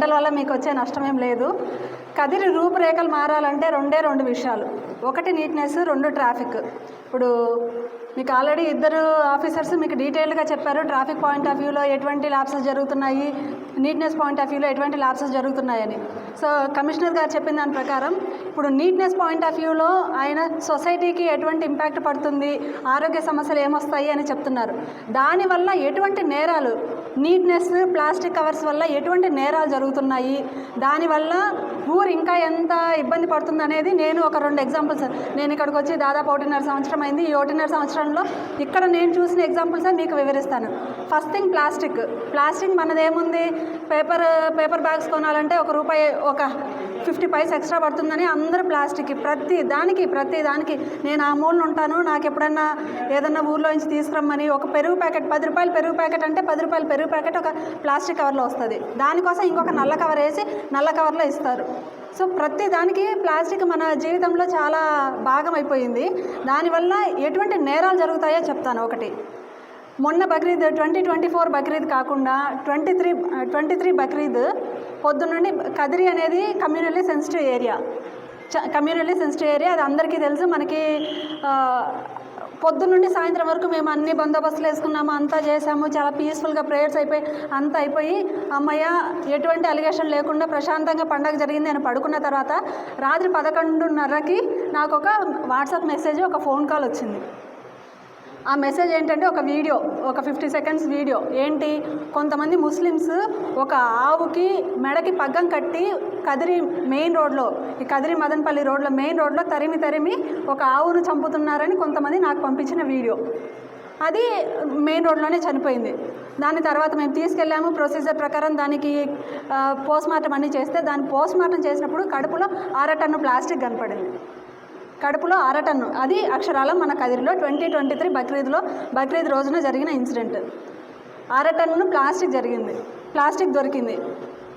గంటల వల్ల మీకు వచ్చే నష్టం ఏం లేదు. కదిరి రూపురేఖలు మారాలంటే రెండే రెండు విషయాలు. ఒకటి నీట్నెస్ రెండు ట్రాఫిక్ ఇప్పుడు మీకు ఆల్రెడీ ఇద్దరు ఆఫీసర్స్ మీకు డీటెయిల్డ్గా చెప్పారు. ట్రాఫిక్ పాయింట్ ఆఫ్ వ్యూలో ఎటువంటి ల్యాబ్సెస్ జరుగుతున్నాయి? నీట్నెస్ పాయింట్ ఆఫ్ వ్యూలో ఎటువంటి ల్యాబ్సెస్ జరుగుతున్నాయని. సో కమిషనర్ గారు చెప్పిన దాని ప్రకారం ఇప్పుడు నీట్నెస్ పాయింట్ ఆఫ్ వ్యూలో ఆయన సొసైటీకి ఎటువంటి ఇంపాక్ట్ పడుతుంది? ఆరోగ్య సమస్యలు ఏమొస్తాయి అని చెప్తున్నారు. దానివల్ల ఎటువంటి నేరాలు నీట్నెస్ ప్లాస్టిక్ కవర్స్ వల్ల ఎటువంటి నేరాలు జరుగుతున్నాయి? దానివల్ల ఊరు ఇంకా ఎంత ఇబ్బంది పడుతుంది అనేది నేను ఒక రెండు ఎగ్జాంపుల్స్ నేను ఇక్కడికి వచ్చి దాదాపు ఒకటిన్నర సంవత్సరం అయింది. ఈ ఒకటిన్నర సంవత్సరంలో ఇక్కడ నేను చూసిన ఎగ్జాంపుల్స్ మీకు వివరిస్తాను. ఫస్ట్ థింగ్ ప్లాస్టిక్ ప్లాస్టిక్ మనదేముంది? పేపర్ పేపర్ బ్యాగ్స్ కొనాలంటే ఒక రూపాయి ఒక ఫిఫ్టీ పైస్ ఎక్స్ట్రా పడుతుందని అందరూ ప్లాస్టిక్ ప్రతి దానికి ప్రతి దానికి నేను ఆ మూలన ఉంటాను. నాకు ఎప్పుడన్నా ఏదన్నా ఊర్లో నుంచి తీసుకురమ్మని ఒక పెరుగు ప్యాకెట్ పది రూపాయలు పెరుగు ప్యాకెట్ అంటే పది రూపాయలు పెరుగు ప్యాకెట్ ఒక ప్లాస్టిక్ కవర్లో వస్తుంది. దానికోసం ఇంకొక నల్ల కవర్ వేసి నల్ల కవర్లో ఇస్తారు. సో ప్రతి దానికి ప్లాస్టిక్ మన జీవితంలో చాలా భాగం అయిపోయింది. దానివల్ల ఎటువంటి నేరాలు జరుగుతాయో చెప్తాను ఒకటి. మొన్న Bakrid twenty twenty four Bakrid కాకుండా twenty three twenty three Bakrid పొద్దున్నండి Kadiri అనేది communally sensitive area. Communally sensitive area అది అందరికీ తెలుసు. మనకి పొద్దున్నుండి సాయంత్రం వరకు మేము అన్ని బందోబస్తులు వేసుకున్నాము అంతా చేసాము చాలా పీస్ఫుల్గా ప్రేయర్స్ అయిపోయి అంతా అయిపోయి అమ్మయ్య ఎటువంటి అలిగేషన్ లేకుండా ప్రశాంతంగా పండగ జరిగింది అని పడుకున్న తర్వాత రాత్రి పదకొండున్నరకి నాకు ఒక వాట్సాప్ మెసేజ్ ఒక ఫోన్ కాల్ వచ్చింది. ఆ మెసేజ్ ఏంటంటే ఒక వీడియో ఒక ఫిఫ్టీ సెకండ్స్ వీడియో. ఏంటి? కొంతమంది ముస్లిమ్స్ ఒక ఆవుకి మెడకి పగ్గం కట్టి కదిరి మెయిన్ రోడ్లో ఈ కదిరి మదనపల్లి రోడ్లో మెయిన్ రోడ్లో తరిమి తరిమి ఒక ఆవును చంపుతున్నారని కొంతమంది నాకు పంపించిన వీడియో. అది మెయిన్ రోడ్లోనే చనిపోయింది. దాని తర్వాత మేము తీసుకెళ్ళాము ప్రొసీజర్ ప్రకారం దానికి పోస్ట్ మార్టం అన్నీ చేస్తే దాని పోస్ట్ మార్టం చేసినప్పుడు కడుపులో అర టన్ను ప్లాస్టిక్ కనపడింది. కడుపులో అరటన్ను అది అక్షరాల మన కదిరిలో ట్వంటీ ట్వంటీ త్రీ బక్రీద్లో బక్రీద్ రోజున జరిగిన ఇన్సిడెంట్. అరటన్ను ప్లాస్టిక్ జరిగింది. ప్లాస్టిక్ దొరికింది.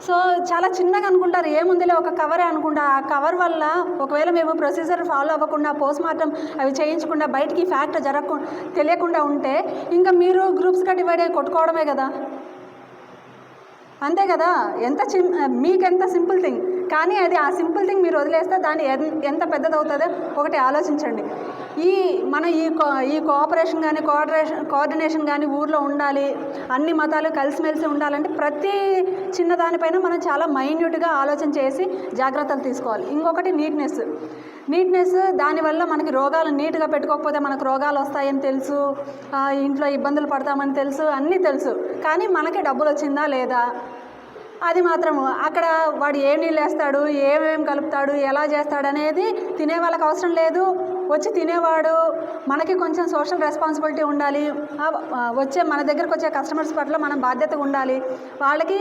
సో చాలా చిన్నగా అనుకుంటారు. ఏముందిలే ఒక కవరే అనుకుంటా. ఆ కవర్ వల్ల ఒకవేళ మేము ప్రొసీజర్ ఫాలో అవ్వకుండా పోస్ట్ మార్టం అవి చేయించకుండా బయటికి ఫ్యాక్ట్ జరగకు తెలియకుండా ఉంటే ఇంకా మీరు గ్రూప్స్గా డివైడ్ అయ్యి కొట్టుకోవడమే కదా. అంతే కదా? ఎంత చిన్ మీకెంత సింపుల్ థింగ్. కానీ అది ఆ సింపుల్ థింగ్ మీరు వదిలేస్తే దాన్ని ఎంత పెద్దదవుతుందో ఒకటి ఆలోచించండి. ఈ మన ఈ కో ఈ కోఆపరేషన్ కానీ కోఆర్డినేషన్ కోఆర్డినేషన్ కానీ ఊర్లో ఉండాలి అన్ని మతాలు కలిసిమెలిసి ఉండాలంటే ప్రతి చిన్నదానిపైన మనం చాలా మైన్యూట్గా ఆలోచన చేసి జాగ్రత్తలు తీసుకోవాలి. ఇంకొకటి నీట్నెస్. నీట్నెస్ దానివల్ల మనకి రోగాలు నీట్గా పెట్టుకోకపోతే మనకు రోగాలు వస్తాయని తెలుసు ఇంట్లో ఇబ్బందులు పడతామని తెలుసు అన్నీ తెలుసు. కానీ మనకి డబ్బులు వచ్చిందా లేదా? అది మాత్రము. అక్కడ వాడు ఏం నీళ్ళు వేస్తాడు ఏమేమి కలుపుతాడు ఎలా చేస్తాడు అనేది తినే వాళ్ళకి అవసరం లేదు. వచ్చి తినేవాడు మనకి కొంచెం సోషల్ రెస్పాన్సిబిలిటీ ఉండాలి. వచ్చే మన దగ్గరకు వచ్చే కస్టమర్స్ పట్ల మనం బాధ్యత ఉండాలి. వాళ్ళకి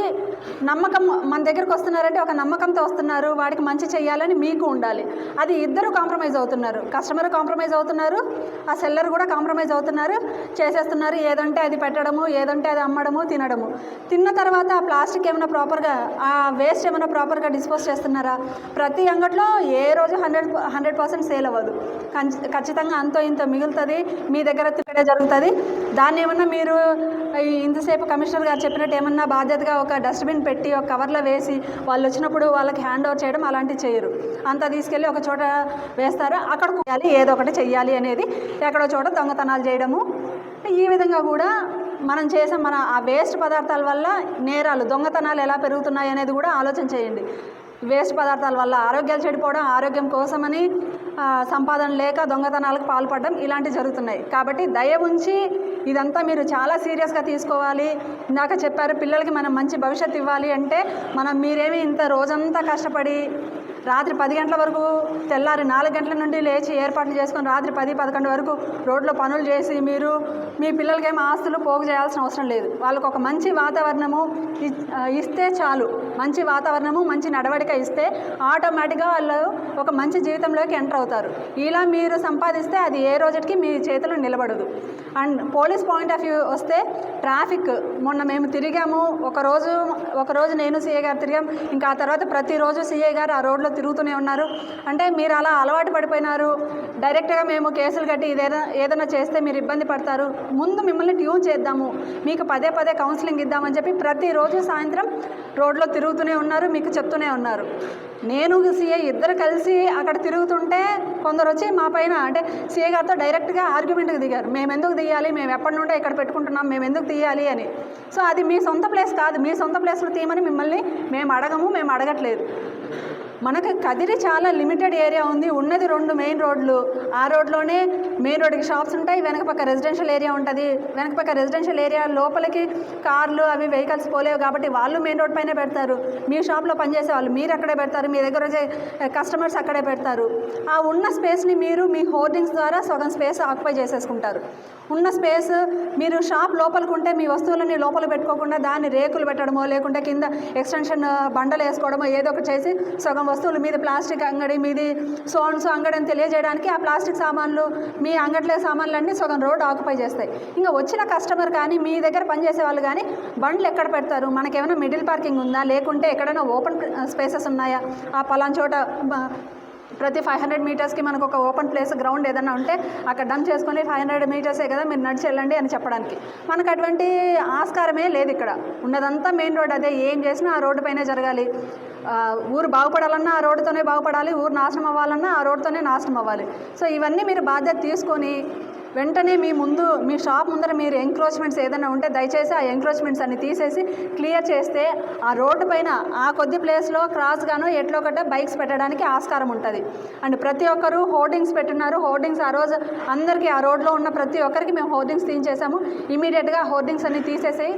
నమ్మకం మన దగ్గరకు వస్తున్నారంటే ఒక నమ్మకంతో వస్తున్నారు వాడికి మంచి చేయాలని మీకు ఉండాలి. అది ఇద్దరు కాంప్రమైజ్ అవుతున్నారు. కస్టమర్ కాంప్రమైజ్ అవుతున్నారు ఆ సెల్లర్ కూడా కాంప్రమైజ్ అవుతున్నారు చేసేస్తున్నారు. ఏదంటే అది పెట్టడము ఏదంటే అది అమ్మడము తినడము. తిన్న తర్వాత ఆ ప్లాస్టిక్ ఏమైనా ప్రాపర్గా ఆ వేస్ట్ ఏమైనా ప్రాపర్గా డిస్పోజ్ చేస్తున్నారా? ప్రతి అంగట్లో ఏ రోజు హండ్రెడ్ హండ్రెడ్ పర్సెంట్ సేల్ అవ్వదు. ఖచ్చితంగా అంతో ఇంత మిగులుతుంది మీ దగ్గర తిరగడే జరుగుతుంది. దాన్ని ఏమన్నా మీరు ఇంతసేపు కమిషనర్ గారు చెప్పినట్టు ఏమన్నా బాధ్యతగా ఒక డస్ట్బిన్ పెట్టి ఒక కవర్లో వేసి వాళ్ళు వచ్చినప్పుడు వాళ్ళకి హ్యాండ్ ఓవర్ చేయడం అలాంటివి చేయరు. అంతా తీసుకెళ్ళి ఒక చోట వేస్తారు. అక్కడ చేయాలి ఏదో ఒకటి చెయ్యాలి అనేది ఎక్కడో చోట దొంగతనాలు చేయడము. ఈ విధంగా కూడా మనం చేసే మన ఆ వేస్ట్ పదార్థాల వల్ల నేరాలు దొంగతనాలు ఎలా పెరుగుతున్నాయి అనేది కూడా ఆలోచన చేయండి. వేస్ట్ పదార్థాల వల్ల ఆరోగ్యాలు చెడిపోవడం ఆరోగ్యం కోసమని సంపాదన లేక దొంగతనాలకు పాల్పడడం ఇలాంటివి జరుగుతున్నాయి. కాబట్టి దయ ఉంచి ఇదంతా మీరు చాలా సీరియస్గా తీసుకోవాలి. ఇందాక చెప్పారు పిల్లలకి మనం మంచి భవిష్యత్తు ఇవ్వాలి అంటే మనం మీరేమి ఇంత రోజంతా కష్టపడి రాత్రి పది గంటల వరకు తెల్లారి నాలుగు గంటల నుండి లేచి ఏర్పాట్లు చేసుకొని రాత్రి పది పదకొండు వరకు రోడ్లో పనులు చేసి మీరు మీ పిల్లలకేం ఆస్తులు పోగు చేయాల్సిన అవసరం లేదు. వాళ్ళకు ఒక మంచి వాతావరణము ఇ- ఇస్తే చాలు. మంచి వాతావరణము మంచి నడవడిక ఇస్తే ఆటోమేటిక్గా వాళ్ళు ఒక మంచి జీవితంలోకి ఎంటర్ అవుతారు. ఇలా మీరు సంపాదిస్తే అది ఏ రోజుకి మీ చేతిలో నిలబడదు. And police point of view వస్తే ట్రాఫిక్. మొన్న మేము తిరిగాము ఒక రోజు ఒక రోజు నేను సీఏ గారు తిరిగాం ఇంకా ఆ తర్వాత ప్రతిరోజు సీఏ గారు ఆ రోడ్లో తిరుగుతూనే ఉన్నారు. అంటే మీరు అలా అలవాటు పడిపోయినారు. డైరెక్ట్గా మేము కేసులు కట్టి ఇదేదో ఏదైనా చేస్తే మీరు ఇబ్బంది పడతారు. ముందు మిమ్మల్ని ట్యూన్ చేద్దాము. మీకు పదే పదే కౌన్సిలింగ్ ఇద్దామని చెప్పి ప్రతిరోజు సాయంత్రం రోడ్లో తిరుగుతూనే ఉన్నారు మీకు చెప్తూనే ఉన్నారు. నేను సీఏ ఇద్దరు కలిసి అక్కడ తిరుగుతుంటే కొందరు వచ్చి మా పైన అంటే సీఏ గారితో డైరెక్ట్గా ఆర్గ్యుమెంట్కి దిగారు. మేము ఎందుకు తీయాలి? మేము ఎప్పటి నుండే ఇక్కడ పెట్టుకుంటున్నాం. మేము ఎందుకు తీయాలి? అని. సో అది మీ సొంత ప్లేస్ కాదు. మీ సొంత ప్లేస్లో తీయమని మిమ్మల్ని మేము అడగము మేము అడగట్లేదు. మనకు కదిరి చాలా లిమిటెడ్ ఏరియా ఉంది. ఉన్నది రెండు మెయిన్ రోడ్లు. ఆ రోడ్లోనే మెయిన్ రోడ్కి షాప్స్ ఉంటాయి. వెనక పక్క రెసిడెన్షియల్ ఏరియా ఉంటుంది. వెనక పక్క రెసిడెన్షియల్ ఏరియా లోపలికి కార్లు అవి వెహికల్స్ పోలేవు కాబట్టి వాళ్ళు మెయిన్ రోడ్ పైన పెడతారు. మీ షాప్లో పనిచేసే వాళ్ళు మీరు అక్కడే పెడతారు. మీ దగ్గర వచ్చే కస్టమర్స్ eh, అక్కడే పెడతారు. ఆ ఉన్న స్పేస్ని మీరు మీ హోర్డింగ్స్ ద్వారా సగం స్పేస్ ఆక్యుపై చేసేసుకుంటారు. ఉన్న స్పేస్ మీరు షాప్ లోపలికి ఉంటే మీ వస్తువులని లోపల పెట్టుకోకుండా దాన్ని రేకులు పెట్టడమో లేకుంటే కింద ఎక్స్టెన్షన్ eh, బండలు వేసుకోవడమో ఏదో ఒకటి చేసి సగం వస్తువులు మీది ప్లాస్టిక్ అంగడి మీది సోన్స్ అంగడి అని తెలియజేయడానికి ఆ ప్లాస్టిక్ సామాన్లు మీ అంగట్లో సామాన్లన్నీ సగం రోడ్ ఆక్యుపై చేస్తాయి. ఇంకా వచ్చిన కస్టమర్ కానీ మీ దగ్గర పనిచేసే వాళ్ళు కానీ బండ్లు ఎక్కడ పెడతారు? మనకేమైనా మిడిల్ పార్కింగ్ ఉందా? లేకుంటే ఎక్కడైనా ఓపెన్ స్పేసెస్ ఉన్నాయా? ఆ పలాన్ చోట ప్రతి ఫైవ్ హండ్రెడ్ మీటర్స్కి మనకు ఒక ఓపెన్ ప్లేస్ గ్రౌండ్ ఏదైనా ఉంటే అక్కడ డంప్ చేసుకొని ఫైవ్ హండ్రెడ్ మీటర్సే కదా మీరు నడిచి వెళ్ళండి అని చెప్పడానికి. మనకు అటువంటి ఆస్కారమే లేదు ఇక్కడ. ఉన్నదంతా మెయిన్ రోడ్ అదే. ఏం చేసినా ఆ రోడ్డు పైనే జరగాలి. ఊరు బాగుపడాలన్నా ఆ రోడ్డుతోనే బాగుపడాలి ఊరు నాశనం అవ్వాలన్నా ఆ రోడ్డుతోనే నాశనం అవ్వాలి. సో ఇవన్నీ మీరు బాధ్యత తీసుకొని వెంటనే మీ ముందు మీ షాప్ ముందర మీరు ఎంక్రోచ్మెంట్స్ ఏదైనా ఉంటే దయచేసి ఆ ఎంక్రోచ్మెంట్స్ అన్ని తీసేసి క్లియర్ చేస్తే ఆ రోడ్డు పైన ఆ కొద్ది ప్లేస్లో క్రాస్గాను ఎట్లో ఒకటే బైక్స్ పెట్టడానికి ఆస్కారం ఉంటుంది. అండ్ ప్రతి ఒక్కరు హోర్డింగ్స్ పెట్టున్నారు హోర్డింగ్స్ ఆ రోజు అందరికీ ఆ రోడ్లో ఉన్న ప్రతి ఒక్కరికి మేము హోర్డింగ్స్ తీసేసాము ఇమీడియట్గా హోర్డింగ్స్ అన్ని తీసేసి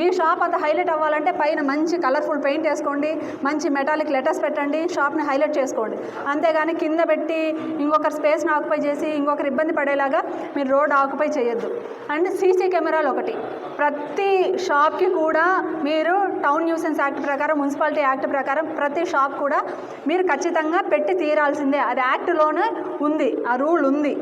మీ షాప్ అంత హైలైట్ అవ్వాలంటే పైన మంచి కలర్ఫుల్ పెయింట్ వేసుకోండి. మంచి మెటాలిక్ లెటర్స్ పెట్టండి. షాప్ని హైలైట్ చేసుకోండి. అంతేగాని కింద పెట్టి ఇంకొకరి స్పేస్ని ఆక్యుపై చేసి ఇంకొకరు ఇబ్బంది పడేలాగా మీరు రోడ్ ఆక్యుపై చేయొద్దు. అండ్ సీసీ కెమెరాలు ఒకటి. ప్రతి షాప్కి కూడా మీరు టౌన్ న్యూసెన్స్ యాక్ట్ ప్రకారం మున్సిపాలిటీ యాక్ట్ ప్రకారం ప్రతి షాప్ కూడా మీరు ఖచ్చితంగా పెట్టి తీరాల్సిందే. అది యాక్ట్లోనే ఉంది. ఆ రూల్ ఉంది.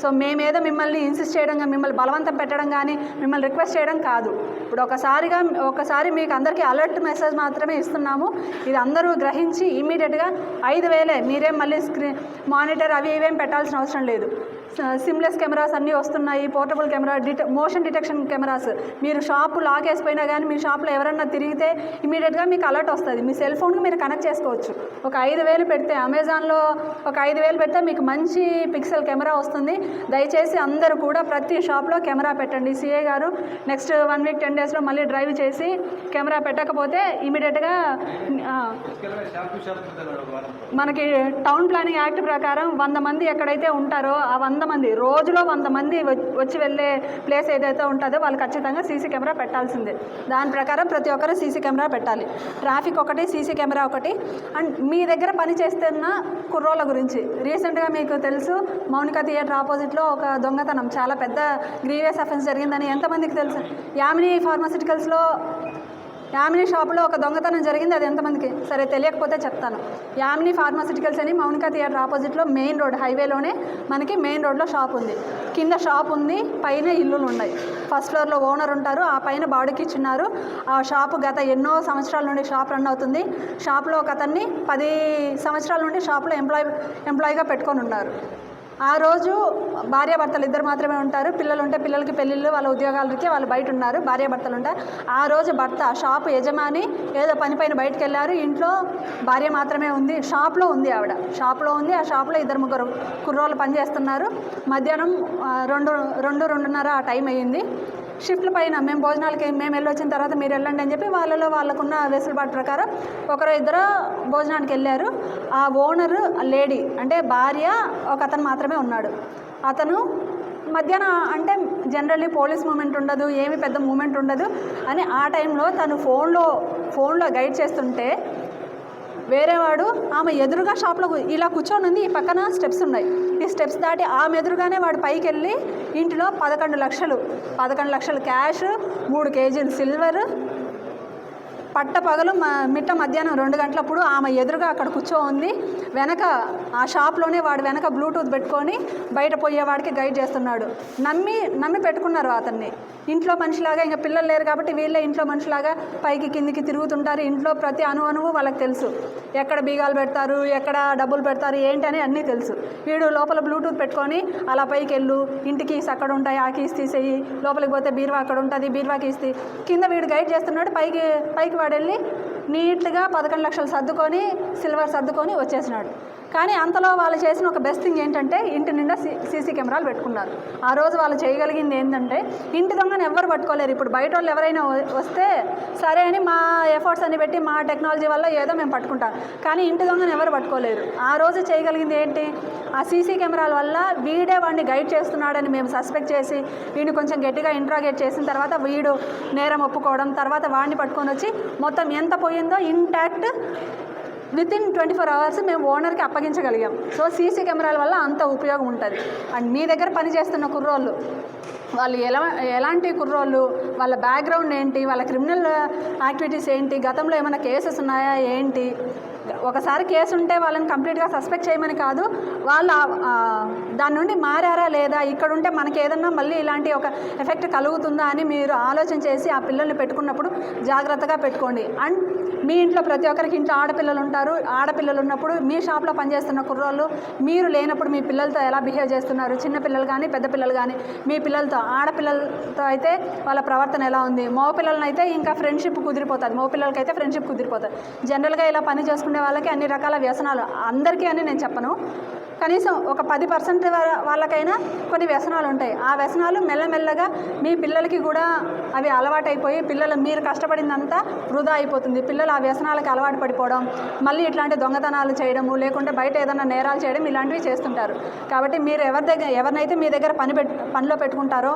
సో మేమేదో మిమ్మల్ని ఇన్సిస్ట్ చేయడం కానీ మిమ్మల్ని బలవంతం పెట్టడం కానీ మిమ్మల్ని రిక్వెస్ట్ చేయడం కాదు. ఇప్పుడు ఒకసారిగా ఒకసారి మీకు అందరికీ అలర్ట్ మెసేజ్ మాత్రమే ఇస్తున్నాము. ఇది అందరూ గ్రహించి ఇమీడియట్గా ఐదు వేలే. మీరేం మళ్ళీ స్క్రీన్ మానిటర్ అవి ఇవేం పెట్టాల్సిన అవసరం లేదు. సిమ్లెస్ కెమెరాస్ అన్నీ వస్తున్నాయి పోర్టబుల్ కెమెరా డిట మోషన్ డిటెక్షన్ కెమెరాస్. మీరు షాపు లాక్ వేసిపోయినా కానీ మీ షాప్లో ఎవరన్నా తిరిగితే ఇమీడియట్గా మీకు అలర్ట్ వస్తుంది. మీ సెల్ ఫోన్కి మీరు కనెక్ట్ చేసుకోవచ్చు. ఒక ఐదు వేలు పెడితే అమెజాన్లో ఒక ఐదు వేలు పెడితే మీకు మంచి పిక్సెల్ కెమెరా వస్తుంది. దయచేసి అందరూ కూడా ప్రతి షాప్లో కెమెరా పెట్టండి. సిఏ గారు నెక్స్ట్ వన్ వీక్ టెన్ డేస్లో మళ్ళీ డ్రైవ్ చేసి కెమెరా పెట్టకపోతే ఇమీడియట్గా మనకి టౌన్ ప్లానింగ్ యాక్ట్ ప్రకారం వంద మంది ఎక్కడైతే ఉంటారో ఆ వంద మంది రోజులో వంద మంది వచ్చి వెళ్ళే ప్లేస్ ఏదైతే ఉంటుందో వాళ్ళు ఖచ్చితంగా సీసీ కెమెరా పెట్టాల్సిందే. దాని ప్రకారం ప్రతి ఒక్కరు సీసీ కెమెరా పెట్టాలి. ట్రాఫిక్ ఒకటి సీసీ కెమెరా ఒకటి. అండ్ మీ దగ్గర పని చేస్తున్న కుర్రోళ్ళ గురించి. రీసెంట్గా మీకు తెలుసు మౌనిక థియేటర్ ఆపోజిట్లో ఒక దొంగతనం. చాలా పెద్ద గ్రీవియస్ అఫెన్స్ జరిగిందని ఎంతమందికి తెలుసు? యామిని ఫార్మాసిటికల్స్లో యామిని షాపులో ఒక దొంగతనం జరిగింది అది ఎంతమందికి? సరే తెలియకపోతే చెప్తాను. యామిని ఫార్మాసిటికల్స్ అని మౌనిక థియేటర్ ఆపోజిట్లో మెయిన్ రోడ్ హైవేలోనే మనకి మెయిన్ రోడ్లో షాప్ ఉంది. కింద షాప్ ఉంది పైన ఇల్లులు ఉన్నాయి ఫస్ట్ ఫ్లోర్లో ఓనర్ ఉంటారు ఆ పైన బాడీకి ఇచ్చిన్నారు ఆ షాపు గత ఎన్నో సంవత్సరాల నుండి షాప్ రన్ అవుతుంది. షాప్లో ఒక అతన్ని పది సంవత్సరాల నుండి షాప్లో ఎంప్లాయ్ ఎంప్లాయీగా పెట్టుకొని ఉన్నారు. ఆ రోజు భార్యాభర్తలు ఇద్దరు మాత్రమే ఉంటారు. పిల్లలు ఉంటే పిల్లలకి పెళ్ళిళ్ళు వాళ్ళ ఉద్యోగాలకి వాళ్ళు బయట ఉన్నారు భార్యాభర్తలు ఉంటారు. ఆ రోజు భర్త షాపు యజమాని ఏదో పని పైన బయటకు వెళ్ళారు ఇంట్లో భార్య మాత్రమే ఉంది. షాప్లో ఉంది ఆవిడ. షాప్లో ఉంది. ఆ షాప్లో ఇద్దరు ముగ్గురు కుర్రోళ్ళు పనిచేస్తున్నారు. మధ్యాహ్నం రెండు రెండు రెండున్నర ఆ టైం అయ్యింది. షిఫ్ట్ల పైన మేము భోజనాలకి మేము వెళ్ళొచ్చిన తర్వాత మీరు వెళ్ళండి అని చెప్పి వాళ్ళలో వాళ్ళకున్న వెసులుబాటు ప్రకారం ఒకరు ఇద్దరు భోజనానికి వెళ్ళారు. ఆ ఓనర్ లేడీ అంటే భార్య ఒక అతను మాత్రమే ఉన్నాడు. అతను మధ్యాహ్నం అంటే జనరల్లీ పోలీస్ మూమెంట్ ఉండదు ఏమి పెద్ద మూమెంట్ ఉండదు అని ఆ టైంలో తను ఫోన్లో ఫోన్లో గైడ్ చేస్తుంటే వేరేవాడు ఆమె ఎదురుగా షాప్లో ఇలా కూర్చొని ఉంది. ఈ పక్కన స్టెప్స్ ఉన్నాయి. ఈ స్టెప్స్ దాటి ఆమె ఎదురుగానే వాడు పైకి వెళ్ళి ఇంటిలో పదకొండు లక్షలు పదకొండు లక్షలు క్యాష్ మూడు కేజీలు సిల్వర్ పట్ట పగలు మిట్ట మధ్యాహ్నం రెండు గంటలప్పుడు ఆమె ఎదురుగా అక్కడ కూర్చో ఉంది వెనక ఆ షాప్లోనే వాడు వెనక బ్లూటూత్ పెట్టుకొని బయట పోయేవాడికి గైడ్ చేస్తున్నాడు. నమ్మి నమ్మి పెట్టుకున్నారు అతన్ని. ఇంట్లో మనిషిలాగా ఇంకా పిల్లలు లేరు కాబట్టి వీళ్ళే ఇంట్లో మనిషిలాగా పైకి కిందికి తిరుగుతుంటారు. ఇంట్లో ప్రతి అణు అణువు వాళ్ళకి తెలుసు. ఎక్కడ బీగాలు పెడతారు ఎక్కడ డబ్బులు పెడతారు ఏంటి అని అన్నీ తెలుసు. వీడు లోపల బ్లూటూత్ పెట్టుకొని అలా పైకి వెళ్ళు ఇంటికి అక్కడ ఉంటాయి ఆ కీస్ తీసేయి లోపలికి పోతే బీరువా అక్కడ ఉంటుంది బీరువా కీస్ కింద వీడు గైడ్ చేస్తున్నాడు పైకి పైకి వాడు వెళ్ళి నీట్గా పదకొండు లక్షలు సర్దుకొని సిల్వర్ సర్దుకొని వచ్చేసినాడు. కానీ అంతలో వాళ్ళు చేసిన ఒక బెస్ట్ థింగ్ ఏంటంటే ఇంటి నిండా సీ సీసీ కెమెరాలు పెట్టుకున్నారు. ఆ రోజు వాళ్ళు చేయగలిగింది ఏంటంటే ఇంటి దొంగను ఎవ్వరు పట్టుకోలేరు. ఇప్పుడు బయట వాళ్ళు ఎవరైనా వస్తే సరే అని మా ఎఫర్ట్స్ అని పెట్టి మా టెక్నాలజీ వల్ల ఏదో మేము పట్టుకుంటాం. కానీ ఇంటి దొంగను ఎవరు పట్టుకోలేరు. ఆ రోజు చేయగలిగింది ఏంటి? ఆ సీసీ కెమెరాల వల్ల వీడే వాడిని గైడ్ చేస్తున్నాడని మేము సస్పెక్ట్ చేసి వీడిని కొంచెం గట్టిగా ఇంట్రాగేట్ చేసిన తర్వాత వీడు నేరం ఒప్పుకోవడం తర్వాత వాడిని పట్టుకొని వచ్చి మొత్తం ఎంత పోయిందో intact with in twenty four hours మేము ఓనర్కి అప్పగించగలిగాం. సో సీసీ కెమెరాల వల్ల అంత ఉపయోగం ఉంటుంది. అండ్ మీ దగ్గర పనిచేస్తున్న కుర్రోళ్ళు వాళ్ళు ఎలా ఎలాంటి కుర్రోళ్ళు వాళ్ళ బ్యాక్గ్రౌండ్ ఏంటి వాళ్ళ క్రిమినల్ యాక్టివిటీస్ ఏంటి గతంలో ఏమైనా కేసెస్ ఉన్నాయా ఏంటి? ఒకసారి కేసు ఉంటే వాళ్ళని కంప్లీట్గా సస్పెక్ట్ చేయమని కాదు వాళ్ళ దాని నుండి మారారా లేదా ఇక్కడ ఉంటే మనకి ఏదన్నా మళ్ళీ ఇలాంటి ఒక ఎఫెక్ట్ కలుగుతుందా అని మీరు ఆలోచన చేసి ఆ పిల్లల్ని పెట్టుకున్నప్పుడు జాగ్రత్తగా పెట్టుకోండి. అండ్ మీ ఇంట్లో ప్రతి ఒక్కరికి ఇంట్లో ఆడపిల్లలు ఉంటారు. ఆడపిల్లలు ఉన్నప్పుడు మీ షాప్లో పనిచేస్తున్న కుర్రోళ్ళు మీరు లేనప్పుడు మీ పిల్లలతో ఎలా బిహేవ్ చేస్తున్నారు? చిన్న పిల్లలు కానీ పెద్ద పిల్లలు కానీ మీ పిల్లలతో ఆడపిల్లలతో అయితే వాళ్ళ ప్రవర్తన ఎలా ఉంది? మగ పిల్లలని అయితే ఇంకా ఫ్రెండ్షిప్ కుదిరిపోతుంది. మగ ఫ్రెండ్షిప్ కుదిరిపోతుంది. జనరల్గా ఇలా పని చేసుకునే వాళ్ళకి అన్ని రకాల వ్యసనాలు. అందరికీ అని నేను చెప్పను. కనీసం ఒక పది పర్సెంట్ వాళ్ళకైనా కొన్ని వ్యసనాలు ఉంటాయి. ఆ వ్యసనాలు మెల్లమెల్లగా మీ పిల్లలకి కూడా అవి అలవాటైపోయి పిల్లలు మీరు కష్టపడిందంతా వృధా అయిపోతుంది. పిల్లలు ఆ వ్యసనాలకు అలవాటు పడిపోవడం మళ్ళీ ఇట్లాంటి దొంగతనాలు చేయడము లేకుంటే బయట ఏదైనా నేరాలు చేయడం ఇలాంటివి చేస్తుంటారు. కాబట్టి మీరు ఎవరి దగ్గర ఎవరినైతే మీ దగ్గర పని పెట్ పనిలో పెట్టుకుంటారో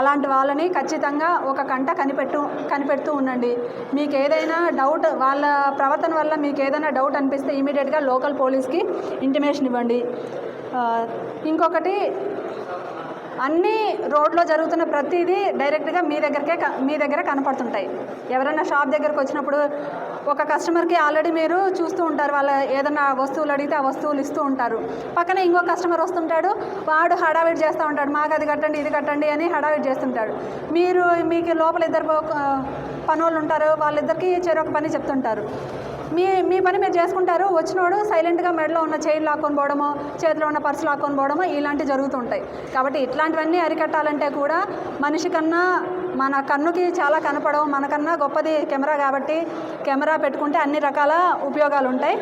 అలాంటి వాళ్ళని ఖచ్చితంగా ఒక కంట కనిపెట్టు కనిపెడుతూ ఉండండి. మీకు ఏదైనా డౌట్ వాళ్ళ ప్రవర్తన వల్ల మీకు ఏదైనా డౌట్ అనిపిస్తే ఇమీడియట్గా లోకల్ పోలీస్కి ఇంటిమేషన్ ఇవ్వండి. ఇంకొకటి అన్ని రోడ్లో జరుగుతున్న ప్రతిదీ డైరెక్ట్గా మీ దగ్గరకే మీ దగ్గర కనపడుతుంటాయి. ఎవరైనా షాప్ దగ్గరకు వచ్చినప్పుడు ఒక కస్టమర్కి ఆల్రెడీ మీరు చూస్తూ ఉంటారు వాళ్ళ ఏదైనా వస్తువులు అడిగితే ఆ వస్తువులు ఇస్తూ ఉంటారు. పక్కన ఇంకో కస్టమర్ వస్తుంటాడు వాడు హడావిడి చేస్తూ ఉంటాడు మాకు అది కట్టండి ఇది కట్టండి అని హడావిడి చేస్తుంటాడు. మీరు మీకు లోపల ఇద్దరు పనోళ్ళు ఉంటారు వాళ్ళిద్దరికి చెరొక పని చెప్తుంటారు. మీ మీ పని మీరు చేసుకుంటారు. వచ్చినోడు సైలెంట్గా మెడలో ఉన్న చైన్ లాక్కొని పోవడమో చేతిలో ఉన్న పర్సు లాక్కొని పోవడమో ఇలాంటివి జరుగుతుంటాయి. కాబట్టి ఇట్లాంటివన్నీ అరికట్టాలంటే కూడా మనిషి కన్నా మన కన్నుకి చాలా కనపడవు. మనకన్నా గొప్పది కెమెరా కాబట్టి కెమెరా పెట్టుకుంటే అన్ని రకాల ఉపయోగాలు ఉంటాయి.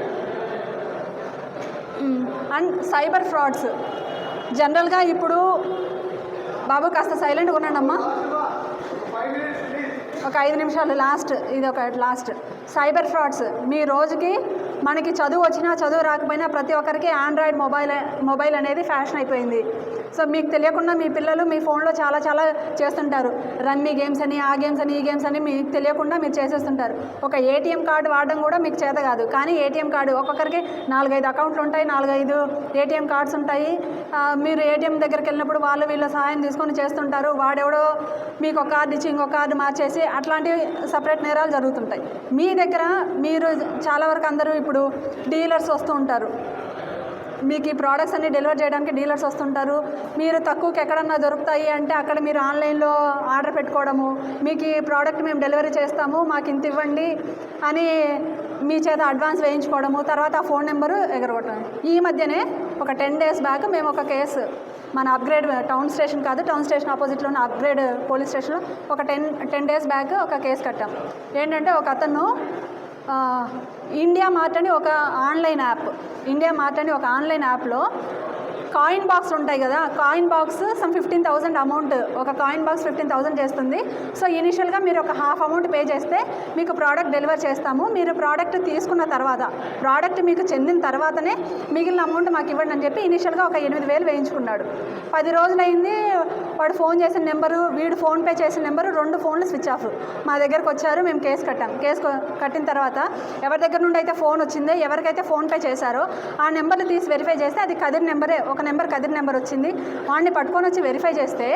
And cyber frauds. జనరల్గా ఇప్పుడు బాబు కాస్త సైలెంట్గా ఉన్నాడమ్మా. ఒక ఐదు నిమిషాలు లాస్ట్ ఇది ఒక లాస్ట్ సైబర్ ఫ్రాడ్స్. మీ రోజుకి మనకి చదువు వచ్చినా చదువు రాకపోయినా ప్రతి ఒక్కరికి ఆండ్రాయిడ్ మొబైల్ మొబైల్ అనేది ఫ్యాషన్ అయిపోయింది. సో మీకు తెలియకుండా మీ పిల్లలు మీ ఫోన్లో చాలా చాలా చేస్తుంటారు. రమ్మీ గేమ్స్ అని ఆ గేమ్స్ అని ఈ గేమ్స్ అని మీకు తెలియకుండా మీరు చేసేస్తుంటారు. ఒక ఏటీఎం కార్డు వాడడం కూడా మీకు చేత కాదు. కానీ ఏటీఎం కార్డు ఒక్కొక్కరికి నాలుగైదు అకౌంట్లు ఉంటాయి నాలుగైదు ఏటీఎం కార్డ్స్ ఉంటాయి. మీరు ఏటీఎం దగ్గరికి వెళ్ళినప్పుడు వాళ్ళు వీళ్ళ సహాయం తీసుకొని చేస్తుంటారు. వాడెవడో మీకు ఒక కార్డు ఇచ్చి ఇంకొక కార్డు మార్చేసి అట్లాంటి సపరేట్ నేరాలు జరుగుతుంటాయి. మీ దగ్గర మీరు చాలా వరకు అందరూ ఇప్పుడు డీలర్స్ వస్తూ ఉంటారు. మీకు ఈ ప్రోడక్ట్స్ అన్ని డెలివర్ చేయడానికి డీలర్స్ వస్తుంటారు. మీరు తక్కువకి ఎక్కడన్నా దొరుకుతాయి అంటే అక్కడ మీరు ఆన్లైన్లో ఆర్డర్ పెట్టుకోవడము మీకు ఈ ప్రోడక్ట్ మేము డెలివరీ చేస్తాము మాకు ఇంత ఇవ్వండి అని మీ చేత అడ్వాన్స్ వేయించుకోవడము తర్వాత ఆ ఫోన్ నెంబరు ఎగరగొట్టడం. ఈ మధ్యనే ఒక టెన్ డేస్ బ్యాక్ మేము ఒక కేసు మన అప్గ్రేడ్ టౌన్ స్టేషన్ కాదు టౌన్ స్టేషన్ ఆపోజిట్లో ఉన్న అప్గ్రేడ్ పోలీస్ స్టేషన్లో ఒక టెన్ టెన్ డేస్ బ్యాక్ ఒక కేసు కట్టాం. ఏంటంటే ఒక అతను ఇండియా మార్ట్ అని ఒక ఆన్లైన్ యాప్ ఇండియా మార్ట్ అని ఒక ఆన్లైన్ యాప్లో కాయిన్ బాక్స్ ఉంటాయి కదా coin box sum fifteen thousand amount ఒక కాయిన్ బాక్స్ ఫిఫ్టీన్ థౌసండ్ చేస్తుంది. సో ఇనిషియల్గా మీరు ఒక హాఫ్ అమౌంట్ పే చేస్తే మీకు ప్రోడక్ట్ డెలివర్ చేస్తాము. మీరు ప్రోడక్ట్ తీసుకున్న తర్వాత ప్రోడక్ట్ మీకు చెందిన తర్వాతనే మిగిలిన అమౌంట్ మాకు ఇవ్వండి అని చెప్పి ఇనిషియల్గా ఒక ఎనిమిది వేలు వేయించుకున్నాడు. పది రోజులైంది వాడు ఫోన్ చేసిన నెంబరు వీడు ఫోన్పే చేసిన నెంబరు రెండు ఫోన్లు స్విచ్ ఆఫ్ మా దగ్గరకు వచ్చారు మేము కేసు కట్టాం. కేసు కట్టిన తర్వాత ఎవరి దగ్గర నుండి అయితే ఫోన్ వచ్చిందో ఎవరికైతే ఫోన్పే చేశారో ఆ నెంబర్లు తీసి వెరిఫై చేస్తే అది కదిరి నెంబరే ఒక నెంబర్ కదిరి నెంబర్ వచ్చింది. వాడిని పట్టుకొని వచ్చి వెరిఫై చేస్తే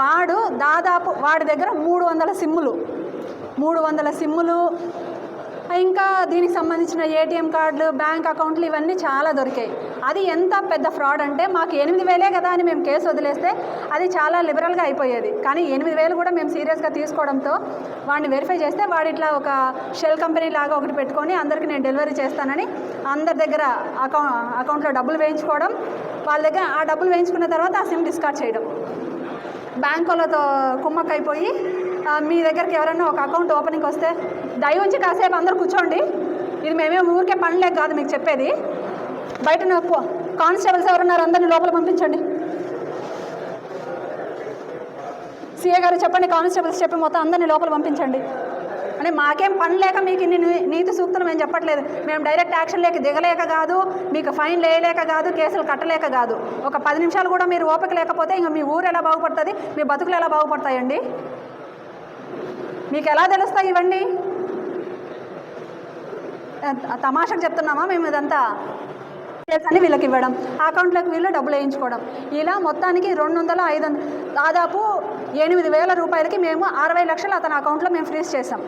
వాడు దాదాపు వాడి దగ్గర మూడు వందల సిమ్ములు మూడు వందల సిమ్ములు ఇంకా దీనికి సంబంధించిన ఏటీఎం కార్డులు బ్యాంక్ అకౌంట్లు ఇవన్నీ చాలా దొరికాయి. అది ఎంత పెద్ద ఫ్రాడ్ అంటే మాకు ఎనిమిది వేలే కదా అని మేము కేసు వదిలేస్తే అది చాలా లిబరల్గా అయిపోయేది. కానీ ఎనిమిది వేలు కూడా మేము సీరియస్గా తీసుకోవడంతో వాడిని వెరిఫై చేస్తే వాడు ఇట్లా ఒక షెల్ కంపెనీ లాగా ఒకటి పెట్టుకొని అందరికి నేను డెలివరీ చేస్తానని అందరి దగ్గర అకౌ అకౌంట్లో డబ్బులు వేయించుకోవడం వాళ్ళ దగ్గర ఆ డబ్బులు వేయించుకున్న తర్వాత ఆ సిమ్ డిస్కార్డ్ చేయడం. బ్యాంకులతో కుమ్మక్కైపోయి మీ దగ్గరికి ఎవరైనా ఒక అకౌంట్ ఓపెనింగ్ వస్తే దయ ఉంచి కాసేపు అందరూ కూర్చోండి. ఇది మేమే ఊరికే పనిలేక కాదు మీకు చెప్పేది. బయట నాకు పో- కానిస్టేబుల్స్ ఎవరున్నారు అందరిని లోపల పంపించండి. సీఏ గారు చెప్పండి కానిస్టేబుల్స్ చెప్పి మొత్తం అందరినీ లోపల పంపించండి. అంటే మాకేం పని లేక మీకు ఇన్ని నీ- నీతి సూక్తులు మేము చెప్పట్లేదు. మేము డైరెక్ట్ యాక్షన్ లేక దిగలేక కాదు మీకు ఫైన్ లేయలేక కాదు కేసులు కట్టలేక కాదు. ఒక పది నిమిషాలు కూడా మీరు ఓపిక లేకపోతే ఇంకా మీ ఊరు ఎలా బాగుపడుతుంది మీ బతుకులు ఎలా బాగుపడతాయండి? మీకు ఎలా తెలుస్తాయి ఇవ్వండి తమాషకు చెప్తున్నామా మేము ఇదంతా? అని వీళ్ళకి ఇవ్వడం ఆ అకౌంట్లోకి వీళ్ళు డబ్బులు వేయించుకోవడం. ఇలా మొత్తానికి రెండు వందల ఐదు వందలు దాదాపు ఎనిమిది వేల రూపాయలకి మేము అరవై లక్షలు అతని అకౌంట్లో మేము ఫ్రీజ్ చేసాం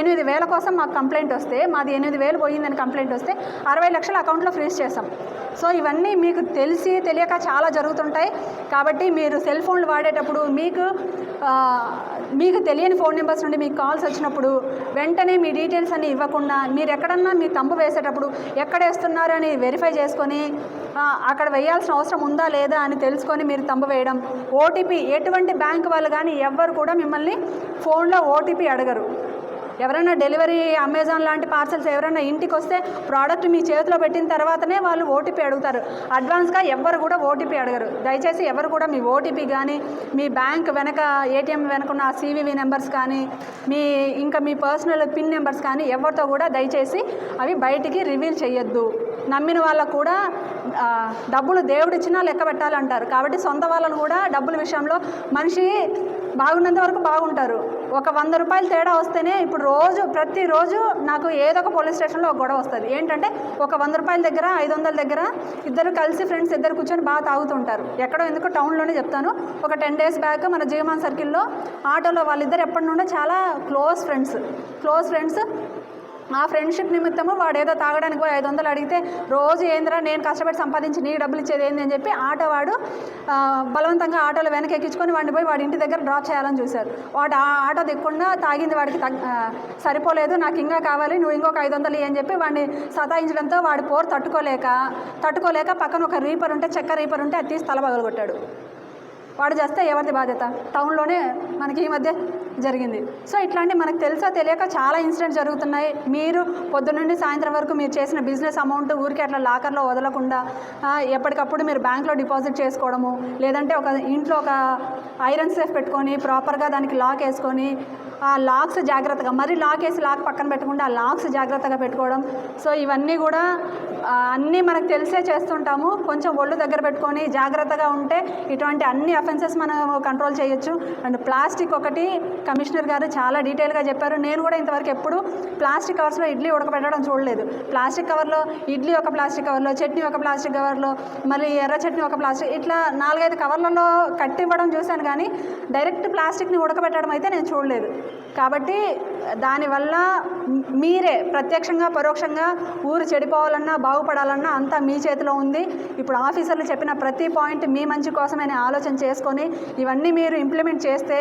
ఎనిమిది వేల కోసం మాకు కంప్లైంట్ వస్తే మాది ఎనిమిది వేలు పోయిందని కంప్లైంట్ వస్తే అరవై లక్షల అకౌంట్లో ఫ్రీజ్ చేసాం సో ఇవన్నీ మీకు తెలిసి తెలియక చాలా జరుగుతుంటాయి. కాబట్టి మీరు సెల్ ఫోన్లు వాడేటప్పుడు మీకు మీకు తెలియని ఫోన్ నెంబర్స్ నుండి మీకు కాల్స్ వచ్చినప్పుడు వెంటనే మీ డీటెయిల్స్ అన్ని ఇవ్వకుండా మీరు ఎక్కడన్నా మీ తంబు వేసేటప్పుడు ఎక్కడ వేస్తున్నారు అని వెరిఫై చేసుకొని అక్కడ వేయాల్సిన అవసరం ఉందా లేదా అని తెలుసుకొని మీరు తంబు వేయడం. ఓటీపీ ఎటువంటి బ్యాంక్ వాళ్ళు కానీ ఎవ్వరు కూడా మిమ్మల్ని ఫోన్లో ఓటీపీ అడగరు. ఎవరైనా డెలివరీ అమెజాన్ లాంటి పార్సల్స్ ఎవరైనా ఇంటికి వస్తే ప్రోడక్ట్ మీ చేతిలో పెట్టిన తర్వాతనే వాళ్ళు ఓటీపీ అడుగుతారు. అడ్వాన్స్గా ఎవ్వరు కూడా ఓటీపీ అడగరు. దయచేసి ఎవరు కూడా మీ ఓటీపీ కానీ మీ బ్యాంక్ వెనక ఏటీఎం వెనక ఉన్న సివివి నెంబర్స్ కానీ మీ ఇంకా మీ పర్సనల్ పిన్ నెంబర్స్ కానీ ఎవరితో కూడా దయచేసి అవి బయటికి రివీల్ చేయొద్దు నమ్మిన వాళ్ళకు కూడా డబ్బులు దేవుడిచ్చినా లెక్క పెట్టాలంటారు. కాబట్టి సొంత వాళ్ళను కూడా డబ్బుల విషయంలో మనిషి బాగున్నంత వరకు బాగుంటారు. ఒక వంద రూపాయలు తేడా వస్తేనే ఇప్పుడు రోజు ప్రతిరోజు నాకు ఏదో ఒక పోలీస్ స్టేషన్లో ఒక గొడవ వస్తుంది. ఏంటంటే ఒక వంద రూపాయల దగ్గర ఐదు వందల దగ్గర ఇద్దరు కలిసి ఫ్రెండ్స్ ఇద్దరు కూర్చొని బాగా తాగుతుంటారు. ఎక్కడో ఎందుకు టౌన్లోనే చెప్తాను. ఒక టెన్ డేస్ బ్యాక్ మన జీవమాన్ సర్కిల్లో ఆటోలో వాళ్ళిద్దరు ఎప్పటి నుండో చాలా క్లోజ్ ఫ్రెండ్స్. క్లోజ్ ఫ్రెండ్స్ ఆ ఫ్రెండ్షిప్ నిమిత్తము వాడు ఏదో తాగడానికి పోయి ఐదు వందలు అడిగితే రోజు ఏందిరా నేను కష్టపడి సంపాదించి నీ డబ్బులు ఇచ్చేది ఏంది? అని చెప్పి ఆటోవాడు బలవంతంగా ఆటోలో వెనక ఎక్కించుకొని వాడిని పోయి వాడి ఇంటి దగ్గర డ్రాప్ చేయాలని చూశారు. వాడు ఆ ఆటో దిక్కుండా తాగింది వాడికి తగ్ సరిపోలేదు నాకు ఇంకా కావాలి నువ్వు ఇంకొక ఐదు వందలు అని చెప్పి వాడిని సతాయించడంతో వాడి పోరు తట్టుకోలేక తట్టుకోలేక పక్కన ఒక రీపర్ ఉంటే చెక్క రీపర్ ఉంటే అది తీసి తల పగలగొట్టాడు. వాడు చేస్తే ఎవరిది బాధ్యత? టౌన్లోనే మనకి ఈ మధ్య జరిగింది. సో ఇట్లాంటి మనకు తెలుసా తెలియక చాలా ఇన్సిడెంట్స్ జరుగుతున్నాయి. మీరు పొద్దున్నుండి సాయంత్రం వరకు మీరు చేసిన బిజినెస్ అమౌంట్ ఊరికి అట్లా లాకర్లో వదలకుండా ఎప్పటికప్పుడు మీరు బ్యాంక్లో డిపాజిట్ చేసుకోవడము లేదంటే ఒక ఇంట్లో ఒక ఐరన్ సేఫ్ పెట్టుకొని ప్రాపర్గా దానికి లాక్ వేసుకొని లాక్స్ జాగ్రత్తగా మరి లాక్ వేసి లాక్ పక్కన పెట్టకుండా ఆ లాక్స్ జాగ్రత్తగా పెట్టుకోవడం. సో ఇవన్నీ కూడా అన్నీ మనకు తెలిసే చేస్తుంటాము. కొంచెం ఒళ్ళు దగ్గర పెట్టుకొని జాగ్రత్తగా ఉంటే ఇటువంటి అన్ని అఫెన్సెస్ మనం కంట్రోల్ చేయొచ్చు. అండ్ ప్లాస్టిక్ ఒకటి కమిషనర్ గారు చాలా డీటెయిల్గా చెప్పారు. నేను కూడా ఇంతవరకు ఎప్పుడు ప్లాస్టిక్ కవర్స్లో ఇడ్లీ ఉడకబెట్టడం చూడలేదు. ప్లాస్టిక్ కవర్లో ఇడ్లీ ఒక ప్లాస్టిక్ కవర్లో చట్నీ ఒక ప్లాస్టిక్ కవర్లో మళ్ళీ ఎర్ర చట్నీ ఒక ప్లాస్టిక్ ఇట్లా నాలుగైదు కవర్లలో కట్టివ్వడం చూశాను కానీ డైరెక్ట్ ప్లాస్టిక్ని ఉడకబెట్టడం అయితే నేను చూడలేదు. కాబట్టి దానివల్ల మీరే ప్రత్యక్షంగా పరోక్షంగా ఊరు చెడిపోవాలన్నా బాగుపడాలన్నా అంతా మీ చేతిలో ఉంది. ఇప్పుడు ఆఫీసర్లు చెప్పిన ప్రతి పాయింట్ మీ మంచి కోసమని ఆలోచన చేసుకొని ఇవన్నీ మీరు ఇంప్లిమెంట్ చేస్తే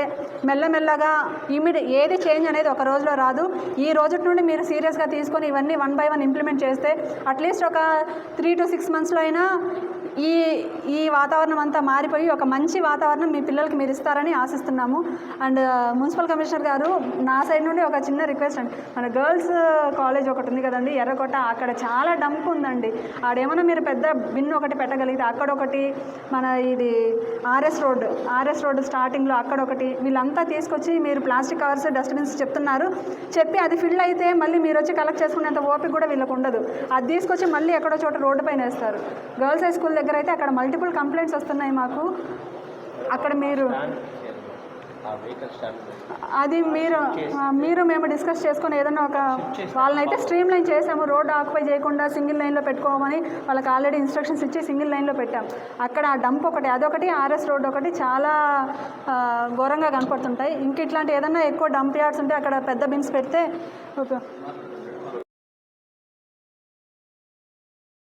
మెల్లమెల్లగా ఇమిడి ఏది చేంజ్ అనేది ఒక రోజులో రాదు. ఈ రోజు నుండి మీరు సీరియస్గా తీసుకొని ఇవన్నీ వన్ బై వన్ ఇంప్లిమెంట్ చేస్తే అట్లీస్ట్ ఒక త్రీ టు సిక్స్ మంత్స్లో అయినా ఈ ఈ వాతావరణం అంతా మారిపోయి ఒక మంచి వాతావరణం మీ పిల్లలకి మీరు ఇస్తారని ఆశిస్తున్నాము. అండ్ మున్సిపల్ కమిషనర్ గారు నా సైడ్ నుండి ఒక చిన్న రిక్వెస్ట్ అండి. మన గర్ల్స్ కాలేజ్ uh, ఒకటి ఉంది కదండి ఎర్రకోట అక్కడ చాలా డంప్ ఉందండి. ఆడేమన్నా మీరు పెద్ద బిన్ ఒకటి పెట్టగలిగితే అక్కడ ఒకటి మన ఇది ఆర్ఎస్ రోడ్ ఆర్ఎస్ రోడ్ స్టార్టింగ్లో అక్కడ ఒకటి వీళ్ళంతా తీసుకొచ్చి మీరు ప్లాస్టిక్ కవర్స్ డస్ట్బిన్స్ చెప్తున్నారు. చెప్పి అది ఫిల్ అయితే మళ్ళీ మీరు వచ్చి కలెక్ట్ చేసుకునేంత ఓపిక కూడా వీళ్ళకు ఉండదు. అది తీసుకొచ్చి మళ్ళీ ఎక్కడో చోట రోడ్డు పైన వేస్తారు. గర్ల్స్ హై స్కూల్ దగ్గర అయితే అక్కడ మల్టిపుల్ కంప్లైంట్స్ వస్తున్నాయి మాకు. అక్కడ మీరు అది మీరు మీరు మేము డిస్కస్ చేసుకొని ఏదైనా ఒక వాళ్ళనైతే స్ట్రీమ్ లైన్ చేసాము రోడ్ ఆక్యుపై చేయకుండా సింగిల్ లైన్లో పెట్టుకోమని వాళ్ళకి ఆల్రెడీ ఇన్స్ట్రక్షన్స్ ఇచ్చి సింగిల్ లైన్లో పెట్టాం. అక్కడ ఆ డంప్ ఒకటి అదొకటి ఆర్ఎస్ రోడ్ ఒకటి చాలా ఘోరంగా కనపడుతుంటాయి. ఇంక ఇట్లాంటి ఏదైనా ఎక్కువ డంప్ యార్డ్స్ ఉంటే అక్కడ పెద్ద బిన్స్ పెడితే ఒక